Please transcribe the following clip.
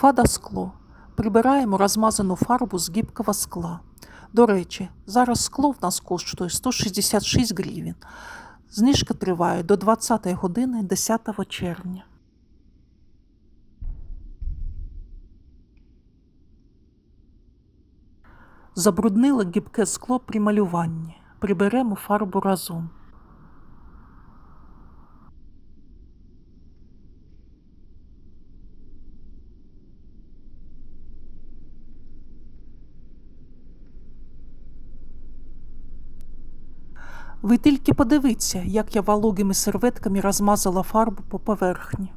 Фада скло. Прибираємо розмазану фарбу з гібкого скла. До речі, зараз скло в нас коштує 166 гривень. Знижка триває до 20 години 10 червня. Забруднили гібке скло при малюванні. Приберемо фарбу разом. Ви тільки подивіться, як я вологими серветками розмазала фарбу по поверхні.